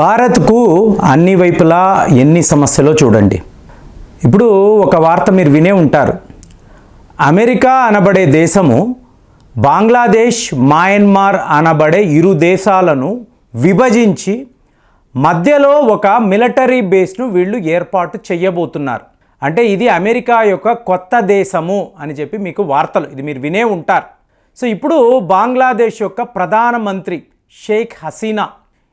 భారత్కు అన్ని వైపులా ఎన్ని సమస్యలో చూడండి. ఇప్పుడు ఒక వార్త మీరు వినే ఉంటారు. అమెరికా అనబడే దేశము బంగ్లాదేశ్ మయన్మార్ అనబడే ఇరు దేశాలను విభజించి మధ్యలో ఒక మిలిటరీ బేస్ను వీళ్ళు ఏర్పాటు చేయబోతున్నారు. అంటే ఇది అమెరికా యొక్క కొత్త దేశము అని చెప్పి మీకు వార్తలు ఇది మీరు వినే ఉంటారు. సో ఇప్పుడు బంగ్లాదేశ్ యొక్క ప్రధానమంత్రి షేక్ హసీనా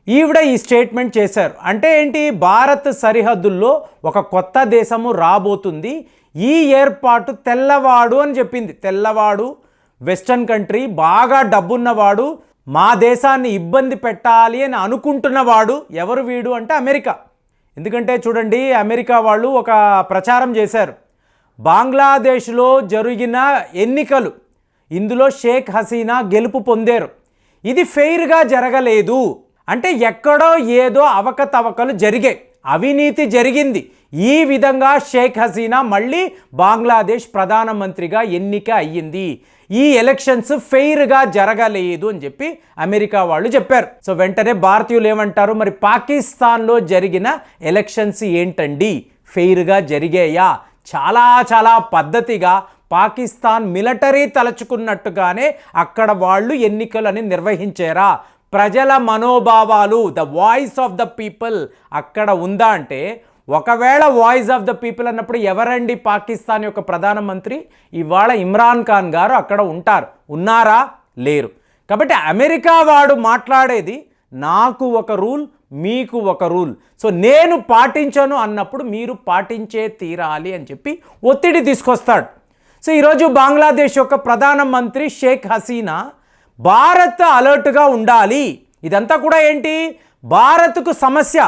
ఈవిడ ఈ స్టేట్మెంట్ చేశారు. అంటే ఏంటి? భారత్ సరిహద్దుల్లో ఒక కొత్త దేశము రాబోతుంది. ఈ ఏర్పాటు తెల్లవాడు అని చెప్పింది. తెల్లవాడు వెస్టర్న్ కంట్రీ బాగా డబ్బున్నవాడు మా దేశాన్ని ఇబ్బంది పెట్టాలి అని అనుకుంటున్నవాడు ఎవరు వీడు అంటే అమెరికా. ఎందుకంటే చూడండి అమెరికా వాళ్ళు ఒక ప్రచారం చేశారు. బంగ్లాదేశ్లో జరిగిన ఎన్నికలు ఇందులో షేక్ హసీనా గెలుపు పొందారు. ఇది ఫెయిర్గా జరగలేదు. అంటే ఎక్కడో ఏదో అవకతవకలు జరిగాయి. అవినీతి జరిగింది. ఈ విధంగా షేక్ హసీనా మళ్ళీ బంగ్లాదేశ్ ప్రధానమంత్రిగా ఎన్నిక అయ్యింది. ఈ ఎలక్షన్స్ ఫెయిర్గా జరగలేదు అని చెప్పి అమెరికా వాళ్ళు చెప్పారు. సో వెంటనే భారతీయులు ఏమంటారు? మరి పాకిస్తాన్లో జరిగిన ఎలక్షన్స్ ఏంటండి? ఫెయిర్గా జరిగాయా? చాలా చాలా పద్ధతిగా పాకిస్తాన్ మిలిటరీ తలచుకున్నట్టుగానే అక్కడ వాళ్ళు ఎన్నికలని నిర్వహించారా? ప్రజల మనోభావాలు the voice of the people అక్కడ ఉందా అంటే ఒకవేళ వాయిస్ ఆఫ్ ద పీపుల్ అన్నప్పుడు ఎవరండి పాకిస్తాన్ యొక్క ప్రధానమంత్రి? ఇవాళ ఇమ్రాన్ ఖాన్ గారు అక్కడ ఉంటారు. ఉన్నారా? లేరు. కాబట్టి అమెరికా వాడు మాట్లాడేది నాకు ఒక రూల్ మీకు ఒక రూల్. సో నేను పాటించను అన్నప్పుడు మీరు పాటించే తీరాలి అని చెప్పి ఒత్తిడి తీసుకొస్తాడు. సో ఈరోజు బంగ్లాదేశ్ యొక్క ప్రధానమంత్రి షేక్ హసీనా భారత్ అలర్ట్గా ఉండాలి. ఇదంతా కూడా ఏంటి? భారత్కు సమస్య.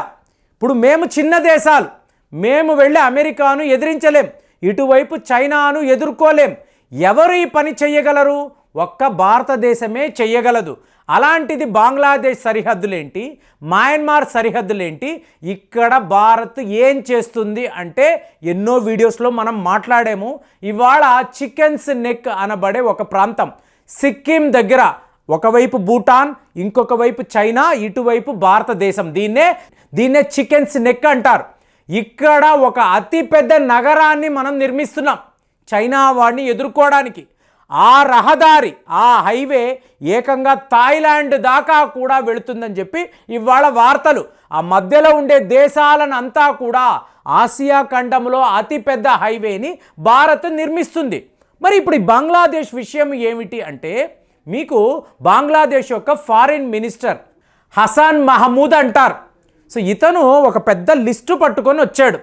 ఇప్పుడు మేము చిన్న దేశాలు. మేము వెళ్ళి అమెరికాను ఎదిరించలేం. ఇటువైపు చైనాను ఎదుర్కోలేం. ఎవరు ఈ పని చేయగలరు ఒక్క భారతదేశమే చెయ్యగలదు. అలాంటిది బంగ్లాదేశ్ సరిహద్దులేంటి? మయన్మార్ సరిహద్దులేంటి? ఇక్కడ భారత్ ఏం చేస్తుంది అంటే ఎన్నో వీడియోస్లో మనం మాట్లాడాము. ఇవాళ చికెన్స్ నెక్ అనబడే ఒక ప్రాంతం. సిక్కిం దగ్గర ఒకవైపు భూటాన్ ఇంకొక వైపు చైనా ఇటువైపు భారతదేశం. దీన్నే దీన్నే చికెన్స్ నెక్ అంటారు. ఇక్కడ ఒక అతిపెద్ద నగరాన్ని మనం నిర్మిస్తున్నాం చైనా వాడిని ఎదుర్కోవడానికి. ఆ రహదారి ఆ హైవే ఏకంగా థాయిలాండ్ దాకా కూడా వెళుతుందని చెప్పి ఇవాళ వార్తలు. ఆ మధ్యలో ఉండే దేశాలను అంతా కూడా ఆసియా ఖండంలో అతిపెద్ద హైవేని భారత్ నిర్మిస్తుంది. మరి ఇప్పుడు ఈ బంగ్లాదేశ్ విషయం ఏమిటి అంటే మీకు బంగ్లాదేశ్ యొక్క ఫారిన్ మినిస్టర్ హసాన్ మహమూద్ అంటారు. సో ఇతను ఒక పెద్ద లిస్టు పట్టుకొని వచ్చాడు.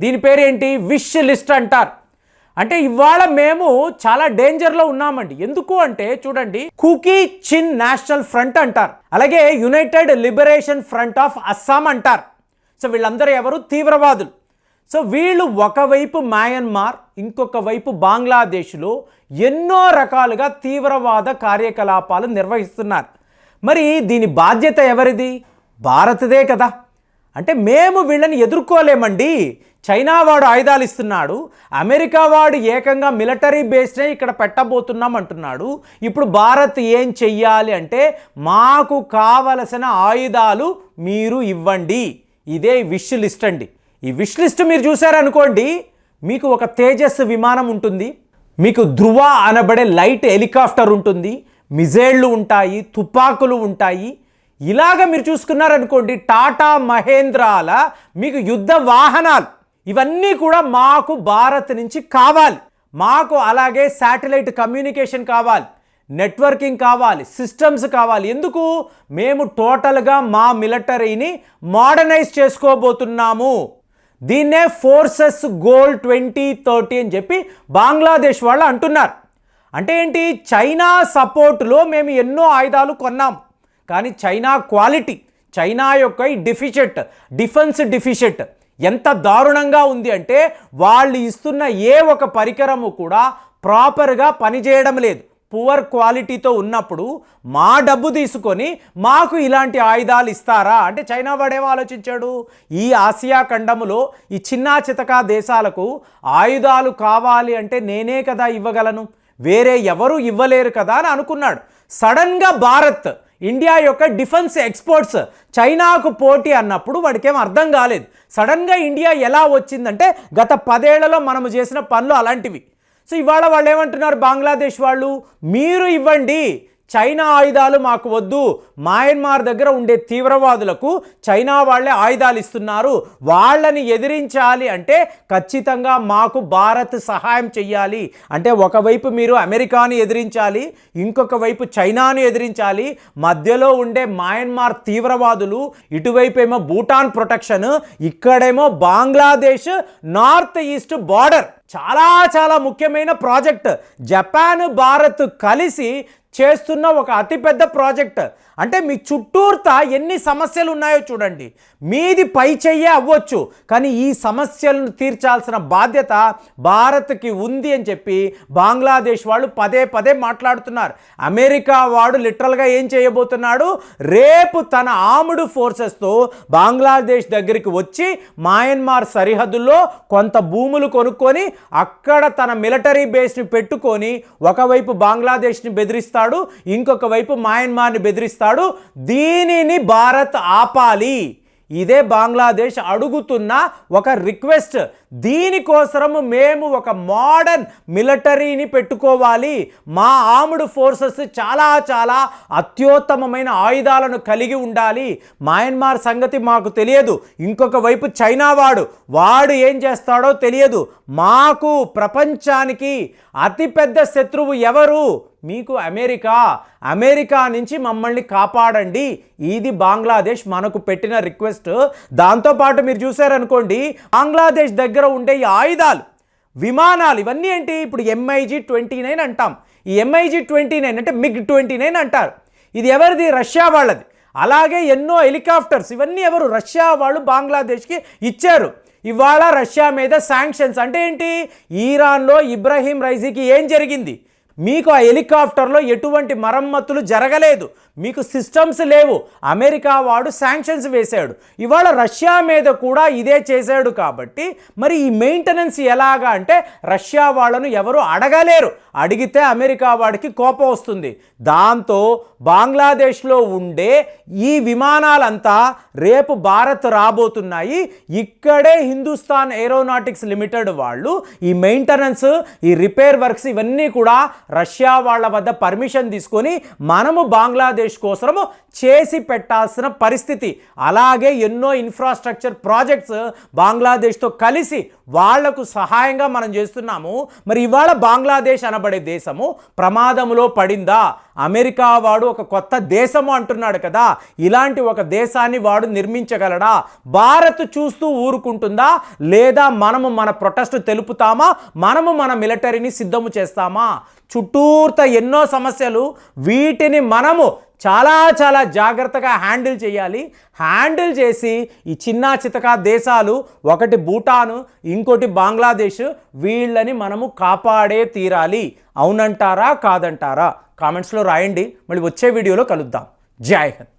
దీని పేరేంటి? విష్ లిస్ట్ అంటారు. అంటే ఇవాళ మేము చాలా డేంజర్లో ఉన్నామండి. ఎందుకు అంటే చూడండి కుకీ చిన్ నేషనల్ ఫ్రంట్ అంటారు. అలాగే united liberation front of Assam అంటారు. సో వీళ్ళందరూ ఎవరు? తీవ్రవాదులు. సో వీళ్ళు ఒకవైపు మయన్మార్ ఇంకొక వైపు బంగ్లాదేశ్లో ఎన్నో రకాలుగా తీవ్రవాద కార్యకలాపాలు నిర్వహిస్తున్నారు. మరి దీని బాధ్యత ఎవరిది? భారత్దే కదా. అంటే మేము వీళ్ళని ఎదుర్కోలేమండి. చైనా వాడు ఆయుధాలు ఇస్తున్నాడు. అమెరికా వాడు ఏకంగా మిలిటరీ బేస్నే ఇక్కడ పెట్టబోతున్నాం అంటున్నాడు. ఇప్పుడు భారత్ ఏం చెయ్యాలి అంటే మాకు కావలసిన ఆయుధాలు మీరు ఇవ్వండి. ఇదే విష్ లిస్ట్ అండి. ఈ విష్ లిస్ట్ మీరు చూసారనుకోండి మీకు ఒక తేజస్ విమానం ఉంటుంది. మీకు ధృవ అనబడే లైట్ హెలికాప్టర్ ఉంటుంది. మిజైళ్ళు ఉంటాయి తుపాకులు ఉంటాయి. ఇలాగ మీరు చూసుకున్నారనుకోండి టాటా మహేంద్రాల మీకు యుద్ధ వాహనాలు. ఇవన్నీ కూడా మాకు భారత్ నుంచి కావాలి. మాకు అలాగే శాటిలైట్ కమ్యూనికేషన్ కావాలి. నెట్వర్కింగ్ కావాలి సిస్టమ్స్ కావాలి. ఎందుకు? మేము టోటల్గా మా మిలిటరీని మోడర్నైజ్ చేసుకోబోతున్నాము. దీన్నే ఫోర్సెస్ గోల్ ట్వంటీ థర్టీ అని చెప్పి బంగ్లాదేశ్ వాళ్ళు అంటున్నారు. అంటే ఏంటి? చైనా సపోర్ట్లో మేము ఎన్నో ఆయుధాలు కొన్నాం. కానీ చైనా క్వాలిటీ చైనా యొక్క ఈ డిఫిషెట్ డిఫెన్స్ డిఫిషెట్ ఎంత దారుణంగా ఉంది అంటే వాళ్ళు ఇస్తున్న ఏ ఒక పరికరము కూడా ప్రాపర్గా పనిచేయడం లేదు. పువర్ క్వాలిటీతో ఉన్నప్పుడు మా డబ్బు తీసుకొని మాకు ఇలాంటి ఆయుధాలు ఇస్తారా? అంటే చైనా వాడేమో ఆలోచించాడు? ఈ ఆసియా ఖండములో ఈ చిన్నా చితకా దేశాలకు ఆయుధాలు కావాలి అంటే నేనే కదా ఇవ్వగలను. వేరే ఎవరు ఇవ్వలేరు కదా అని అనుకున్నాడు. సడన్గా భారత్ ఇండియా యొక్క డిఫెన్స్ ఎక్స్పోర్ట్స్ చైనాకు పోటీ అన్నప్పుడు వాడికేం అర్థం కాలేదు. సడన్గా ఇండియా ఎలా వచ్చిందంటే గత పదేళ్ళలో మనము చేసిన పనులు అలాంటివి. సో ఇవాళ వాళ్ళు ఏమంటున్నారు? బంగ్లాదేశ్ వాళ్ళు మీరు ఇవ్వండి చైనా ఆయుధాలు మాకు వద్దు. మయన్మార్ దగ్గర ఉండే తీవ్రవాదులకు చైనా వాళ్ళే ఆయుధాలు ఇస్తున్నారు. వాళ్ళని ఎదిరించాలి అంటే ఖచ్చితంగా మాకు భారత్ సహాయం చెయ్యాలి. అంటే ఒకవైపు మీరు అమెరికాని ఎదిరించాలి ఇంకొక వైపు చైనాను ఎదిరించాలి. మధ్యలో ఉండే మయన్మార్ తీవ్రవాదులు ఇటువైపు ఏమో భూటాన్ ప్రొటెక్షన్ ఇక్కడేమో బంగ్లాదేశ్ నార్త్ ఈస్ట్ బార్డర్. చాలా చాలా ముఖ్యమైన ప్రాజెక్ట్. జపాన్ భారత్ కలిసి చేస్తున్న ఒక అతిపెద్ద ప్రాజెక్ట్. అంటే మీ చుట్టూర్తా ఎన్ని సమస్యలు ఉన్నాయో చూడండి. మీది పై చెయ్యే అవ్వచ్చు. కానీ ఈ సమస్యలను తీర్చాల్సిన బాధ్యత భారత్కి ఉంది అని చెప్పి బంగ్లాదేశ్ వాళ్ళు పదే పదే మాట్లాడుతున్నారు. అమెరికా వాడు లిటరల్గా ఏం చేయబోతున్నాడు? రేపు తన ఆముడు ఫోర్సెస్తో బంగ్లాదేశ్ దగ్గరికి వచ్చి మయన్మార్ సరిహద్దుల్లో కొంత భూములు కొనుక్కొని అక్కడ తన మిలిటరీ బేస్ని పెట్టుకొని ఒకవైపు బంగ్లాదేశ్ని బెదిరిస్తాడు ఇంకొక వైపు మయన్మార్ని బెదిరిస్తాడు. దీనిని భారత్ ఆపాలి. ఇదే బంగ్లాదేశ్ అడుగుతున్న ఒక రిక్వెస్ట్. దీనికోసము మేము ఒక మోడర్న్ మిలిటరీని పెట్టుకోవాలి. మా ఆర్మ్డ్ ఫోర్సెస్ చాలా చాలా అత్యుత్తమమైన ఆయుధాలను కలిగి ఉండాలి. మయన్మార్ సంగతి మాకు తెలియదు. ఇంకొక వైపు చైనా వాడు. వాడు ఏం చేస్తాడో తెలియదు. మాకు ప్రపంచానికి అతిపెద్ద శత్రువు ఎవరు? మీకు అమెరికా. అమెరికా నుంచి మమ్మల్ని కాపాడండి. ఇది బంగ్లాదేశ్ మనకు పెట్టిన రిక్వెస్ట్. దాంతోపాటు మీరు చూసారనుకోండి బంగ్లాదేశ్ దగ్గర ఉండే ఈ ఆయుధాలు విమానాలు ఇవన్నీ ఏంటి? ఇప్పుడు ఎంఐజీ ట్వంటీ నైన్ అంటాం. ఈ ఎంఐజీ ట్వంటీ నైన్ అంటే మిగ్ ట్వంటీ నైన్ అంటారు. ఇది ఎవరిది? రష్యా వాళ్ళది. అలాగే ఎన్నో హెలికాప్టర్స్ ఇవన్నీ ఎవరు? రష్యా వాళ్ళు బంగ్లాదేశ్కి ఇచ్చారు. ఇవాళ రష్యా మీద శాంక్షన్స్. అంటే ఏంటి? ఈరాన్లో ఇబ్రహీం రైజీకి ఏం జరిగింది? మీకు ఆ హెలికాప్టర్లో ఎటువంటి మరమ్మతులు జరగలేదు. మీకు సిస్టమ్స్ లేవు. అమెరికా వాడు శాంక్షన్స్ వేశాడు. ఇవాళ రష్యా మీద కూడా ఇదే చేశాడు కాబట్టి మరి ఈ మెయింటెనెన్స్ ఎలాగా అంటే రష్యా వాళ్ళను ఎవరు అడగలేరు. అడిగితే అమెరికా వాడికి కోపం వస్తుంది. దాంతో బంగ్లాదేశ్లో ఉండే ఈ విమానాలంతా రేపు భారత్ రాబోతున్నాయి. ఇక్కడే హిందుస్థాన్ ఏరోనాటిక్స్ లిమిటెడ్ వాళ్ళు ఈ మెయింటెనెన్స్ ఈ రిపేర్ వర్క్స్ ఇవన్నీ కూడా రష్యా వాళ్ళ వద్ద పర్మిషన్ తీసుకొని మనము బంగ్లాదేశ్ కోసము చేసి పెట్టాల్సిన పరిస్థితి. అలాగే ఎన్నో ఇన్ఫ్రాస్ట్రక్చర్ ప్రాజెక్ట్స్ బంగ్లాదేశ్తో కలిసి వాళ్ళకు సహాయంగా మనం చేస్తున్నాము. మరి ఇవాళ బంగ్లాదేశ్ అనబడే దేశము ప్రమాదంలో పడిందా? అమెరికా వాడు ఒక కొత్త దేశము అంటున్నాడు కదా. ఇలాంటి ఒక దేశాన్ని వాడు నిర్మించగలడా? భారత్ చూస్తూ ఊరుకుంటుందా? లేదా మనము మన ప్రొటెస్ట్ తెలుపుతామా? మనము మన మిలిటరీని సిద్ధము చేస్తామా? చుట్టూర్త ఎన్నో సమస్యలు వీటిని మనము చాలా చాలా జాగ్రత్తగా హ్యాండిల్ చేయాలి. హ్యాండిల్ చేసి ఈ చిన్న చితక దేశాలు ఒకటి భూటాను ఇంకోటి బంగ్లాదేశ్ వీళ్ళని మనము కాపాడే తీరాలి. అవునంటారా కాదంటారా? కామెంట్స్లో రాయండి. మళ్ళీ వచ్చే వీడియోలో కలుద్దాం. జై హింద్.